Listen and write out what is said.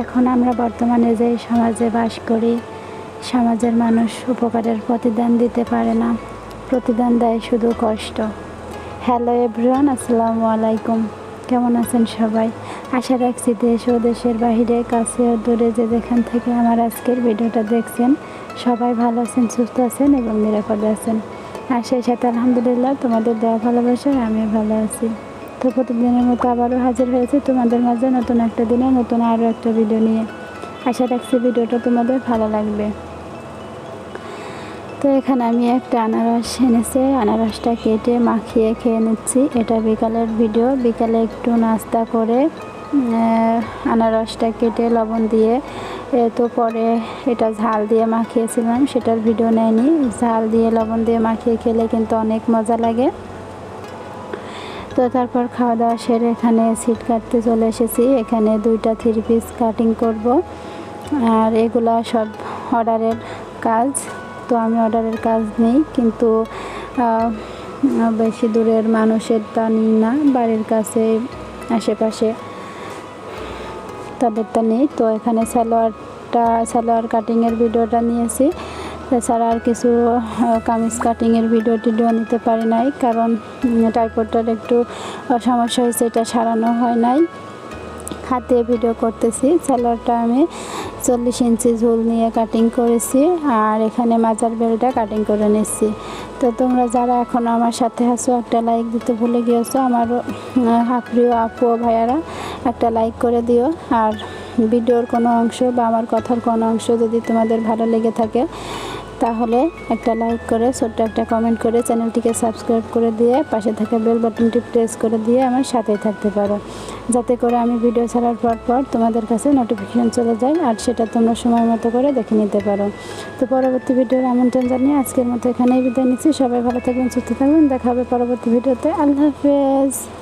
এখন আমরা বর্তমানে যে সমাজে বাস করি, সমাজের মানুষ উপকারের প্রতিদান দিতে পারে না। প্রতিদান দেয় শুধু কষ্ট। হ্যালো এভরিওয়ান আসসালামু আলাইকুম। কেমন আছেন সবাই? আশা রাখছি দেশ ও দেশের বাহিরে, কাছে ও দূরে যে যেখান থেকে আমার আজকের ভিডিওটা দেখছেন, সবাই ভালো আছেন, সুস্থ আছেন এবং নিরাপদে আছেন। আর সেই সাথে আলহামদুলিল্লাহ, তোমাদের দেওয়া ভালোবাসায় আমি ভালো আছি। তো প্রতিদিনের মতো আবারও হাজির হয়েছে তোমাদের মাঝে নতুন একটা দিনে, নতুন আরও একটা ভিডিও নিয়ে। আশা রাখছি ভিডিওটা তোমাদের ভালো লাগবে। তো এখানে আমি একটা আনারস এনেছে, আনারসটা কেটে মাখিয়ে খেয়ে নিচ্ছি। এটা বিকালের ভিডিও বিকালে একটু নাস্তা করে আনারসটা কেটে লবণ দিয়ে তো পরে এটা ঝাল দিয়ে মাখিয়েছিলাম, সেটার ভিডিও নেয়নি। ঝাল দিয়ে লবণ দিয়ে মাখিয়ে খেলে কিন্তু অনেক মজা লাগে। তো তারপর খাওয়া দাওয়া সেরে এখানে সিট কাটতে চলে এসেছি। এখানে দুইটা থ্রি পিস কাটিং করব। আর এগুলা সব অর্ডারের কাজ। তো আমি অর্ডারের কাজ নেই, কিন্তু বেশি দূরের মানুষের তা নিই না, বাড়ির কাছে, আশেপাশে তাদেরটা নেই। তো এখানে সালোয়ারটা, সালোয়ার কাটিংয়ের ভিডিওটা নিয়েছি। এছাড়া আর কিছু কামিজ কাটিংয়ের ভিডিও টিডিও নিতে পারি নাই, কারণ টাইপোডটার একটু সমস্যা হয়েছে, এটা সারানো হয় নাই। হাতে ভিডিও করতেছি সালোয়ারটা আমি চল্লিশ ইঞ্চি ঝুল নিয়ে কাটিং করেছি, আর এখানে মাজার বেলটা কাটিং করে নিচ্ছি। তো তোমরা যারা এখন আমার সাথে আছো, একটা লাইক দিতে ভুলে গিয়েছো আমার প্রিয় আপু ভাইয়ারা, একটা লাইক করে দিও, আর ভিডিওর কোনো অংশ বা আমার কথার কোনো অংশ যদি তোমাদের ভালো লেগে থাকে, তাহলে একটা লাইক করে, ছোট্ট একটা কমেন্ট করে চ্যানেলটিকে সাবস্ক্রাইব করে দিয়ে পাশে থাকা বেল বাটনটি প্রেস করে দিয়ে আমার সাথেই থাকতে পারো। যাতে করে আমি ভিডিও ছাড়ার পর পর তোমাদের কাছে নোটিফিকেশান চলে যায় আর সেটা তোমরা সময় মতো করে দেখে নিতে পারো। তো পরবর্তী ভিডিওর আমন্ত্রণ জানিয়ে আজকের মতো এখানেই বিদায় নিচ্ছি। সবাই ভালো থাকবেন, সুস্থ থাকবেন। দেখা হবে পরবর্তী ভিডিওতে। আল্লাহ হাফেজ।